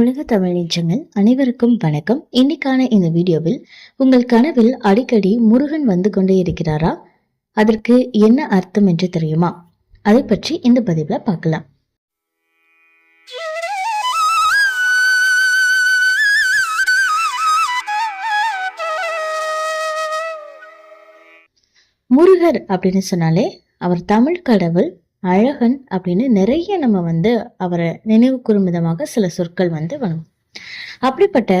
உலக தமிழ் நெஞ்சங்கள் அனைவருக்கும் வணக்கம். இன்னைக்கான இந்த வீடியோவில் உங்கள் கனவில் அடிக்கடி முருகன் வந்து கொண்டே இருக்கிறாரா? அதற்கு என்ன அர்த்தம் என்று தெரியுமா? அதை பற்றி இந்த பதிவில் பார்க்கலாம். முருகர் அப்படின்னு சொன்னாலே அவர் தமிழ் கடவுள் அழகன் அப்படின்னு நிறைய நம்ம வந்து அவரை நினைவு கூறும் விதமாக சில சொற்கள் வந்து வழங்கும் அப்படிப்பட்ட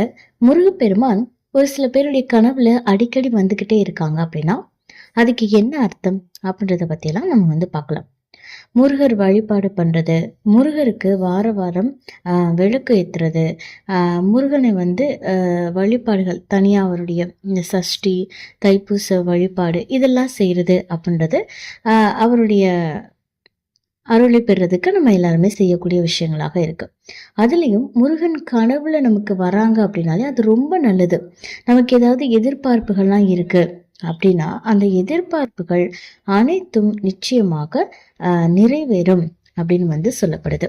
முருகப்பெருமான் ஒரு சில பேருடைய கனவுல அடிக்கடி வந்துக்கிட்டே இருக்காங்க அப்படின்னா அதுக்கு என்ன அர்த்தம் அப்படின்றத பற்றியெல்லாம் நம்ம வந்து பார்க்கலாம். முருகர் வழிபாடு பண்ணுறது முருகருக்கு வார வாரம் விளக்கு ஏற்றுறது முருகனை வந்து வழிபாடுகள் தனியாக அவருடைய இந்த சஷ்டி தைப்பூச வழிபாடு இதெல்லாம் செய்கிறது அப்படின்றது அவருடைய அருளை பெறுறதுக்கு நம்ம எல்லாருமே செய்யக்கூடிய விஷயங்களாக இருக்கு. அதுலேயும் முருகன் கனவுல நமக்கு வராங்க அப்படின்னாலே அது ரொம்ப நல்லது. நமக்கு ஏதாவது எதிர்பார்ப்புகள்லாம் இருக்கு அப்படின்னா அந்த எதிர்பார்ப்புகள் அனைத்தும் நிச்சயமாக நிறைவேறும் அப்படின்னு வந்து சொல்லப்படுது.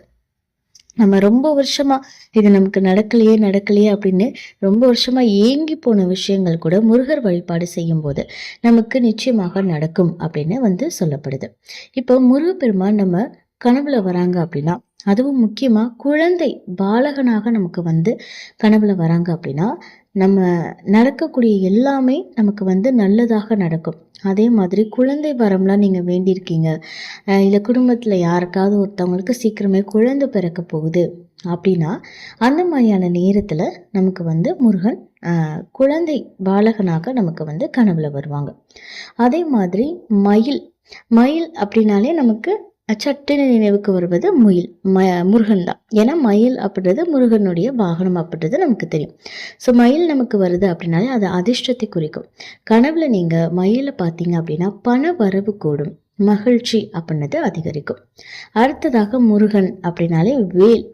நம்ம ரொம்ப வருஷமா இது நமக்கு நடக்கலையே நடக்கலையே அப்படின்னு ரொம்ப வருஷமா ஏங்கி போன விஷயங்கள் கூட முருகர் வழிபாடு செய்யும் போது நமக்கு நிச்சயமாக நடக்கும் அப்படின்னு வந்து சொல்லப்படுது. இப்போ முருகப்பெருமான் நம்ம கனவுல வராங்க அப்படின்னா அதுவும் முக்கியமாக குழந்தை பாலகனாக நமக்கு வந்து கனவுல வராங்க அப்படின்னா நம்ம நடக்கக்கூடிய எல்லாமே நமக்கு வந்து நல்லதாக நடக்கும். அதே மாதிரி குழந்தை வரம்லாம் நீங்கள் வேண்டியிருக்கீங்க. இல்லை குடும்பத்தில் யாருக்காவது ஒருத்தவங்களுக்கு சீக்கிரமே குழந்தை பிறக்க போகுது அப்படின்னா அந்த மாதிரியான நேரத்தில் நமக்கு வந்து முருகன் குழந்தை பாலகனாக நமக்கு வந்து கனவுல வருவாங்க. அதே மாதிரி மயில் மயில் அப்படின்னாலே நமக்கு சட்டுன்னு நினைவுக்கு வருவது முயில் ம முருகன் தான். ஏன்னா மயில் அப்படின்றது முருகனுடைய வாகனம் அப்படின்றது நமக்கு தெரியும். ஸோ மயில் நமக்கு வருது அப்படின்னாலே அது அதிர்ஷ்டத்தை குறிக்கும். கனவுல நீங்கள் மயிலை பார்த்தீங்க அப்படின்னா பண வரவு கூடும் மகிழ்ச்சி அப்படின்றது அதிகரிக்கும். அடுத்ததாக முருகன் அப்படின்னாலே வேல்.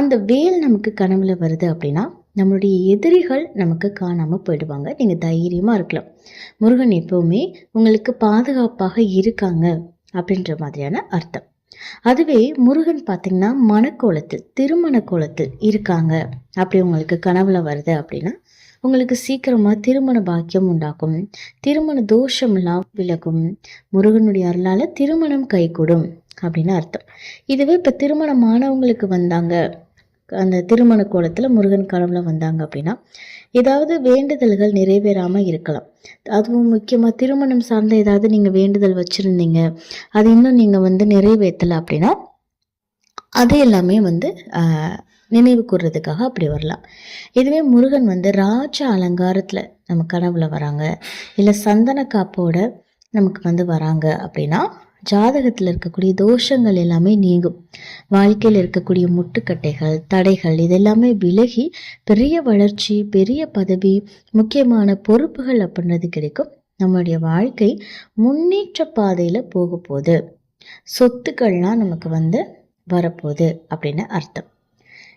அந்த வேல் நமக்கு கனவுல வருது அப்படின்னா நம்மளுடைய எதிரிகள் நமக்கு காணாமல் போயிடுவாங்க. நீங்கள் தைரியமாக இருக்கலாம். முருகன் எப்போவுமே உங்களுக்கு பாதுகாப்பாக இருக்காங்க. அப்படின்ற மாதிரியான அர்த்தம். அதுவே முருகன் பார்த்தீங்கன்னா மணக்கோலத்தில் திருமண கோலத்தில் இருக்காங்க. அப்படி உங்களுக்கு கனவுல வருது அப்படின்னா உங்களுக்கு சீக்கிரமாக திருமண பாக்கியம் உண்டாக்கும் திருமண தோஷம்லாம் விலகும். முருகனுடைய அருளால் திருமணம் கைகூடும் அப்படின்னு அர்த்தம். இதுவே இப்போ திருமணமானவங்களுக்கு வந்தாங்க. அந்த திருமண கோலத்தில் முருகன் கனவுல வந்தாங்க அப்படின்னா ஏதாவது வேண்டுதல்கள் நிறைவேறாமல் இருக்கலாம். அதுவும் முக்கியமாக திருமணம் சார்ந்த ஏதாவது நீங்கள் வேண்டுதல் வச்சுருந்தீங்க அது இன்னும் நீங்கள் வந்து நிறைவேற்றலை அப்படின்னா அது எல்லாமே வந்து நினைவு கூறுறதுக்காக அப்படி வரலாம். இதுவே முருகன் வந்து ராஜ அலங்காரத்தில் நம்ம கனவுல வராங்க இல்லை சந்தன காப்போட நமக்கு வந்து வராங்க அப்படின்னா ஜாதகத்தில் இருக்கக்கூடிய தோஷங்கள் எல்லாமே நீங்கும். வாழ்க்கையில் இருக்கக்கூடிய முட்டுக்கட்டைகள் தடைகள் இதெல்லாமே விலகி பெரிய வளர்ச்சி பெரிய பதவி முக்கியமான பொறுப்புகள் அப்படின்றது கிடைக்கும். நம்மளுடைய வாழ்க்கை முன்னேற்ற பாதையில் போக போகுது. சொத்துக்கள்லாம் நமக்கு வந்து வரப்போகுது அப்படின்னு அர்த்தம்.